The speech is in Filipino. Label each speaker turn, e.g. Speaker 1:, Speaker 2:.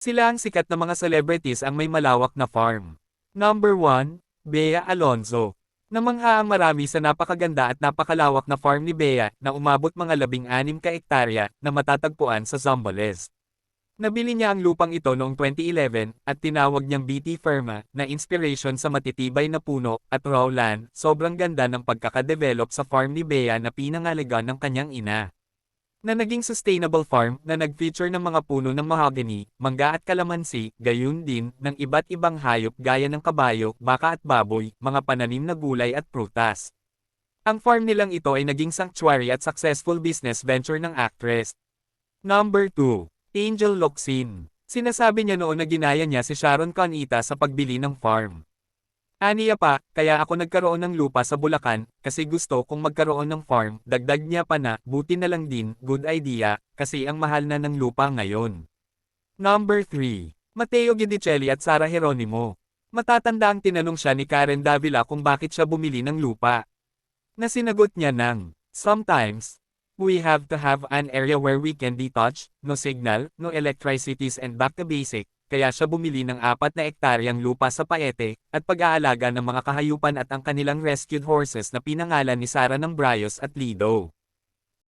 Speaker 1: Sila ang sikat na mga celebrities ang may malawak na farm. Number 1, Bea Alonzo. Namangha ang marami sa napakaganda at napakalawak na farm ni Bea na umabot mga labing anim ka ektarya na matatagpuan sa Zambales. Nabili niya ang lupang ito noong 2011 at tinawag niyang BT Firma na inspiration sa matitibay na puno at raw land. Sobrang ganda ng pagkakadevelop sa farm ni Bea na pinangalaga ng kanyang ina. Na naging sustainable farm na nag-feature ng mga puno ng mahogany, mangga at kalamansi, gayon din ng iba't ibang hayop gaya ng kabayo, baka at baboy, mga pananim na gulay at prutas. Ang farm nilang ito ay naging sanctuary at successful business venture ng actress. Number 2. Angel Locsin. Sinasabi niya noon na ginaya niya si Sharon Conita sa pagbili ng farm. Aniya pa, kaya ako nagkaroon ng lupa sa Bulacan, kasi gusto kong magkaroon ng farm, dagdag niya pa na, buti na lang din, good idea, kasi ang mahal na ng lupa ngayon. Number 3. Mateo Gidicelli at Sara Geronimo. Matatanda ang tinanong siya ni Karen Davila kung bakit siya bumili ng lupa. Na sinagot niya ng, Sometimes, we have to have an area where we can detach, no signal, no electricities and back to basic, kaya siya bumili ng apat na ektaryang lupa sa Paete, at pag-aalaga ng mga kahayupan at ang kanilang rescued horses na pinangalan ni Sara ng Brayos at Lido.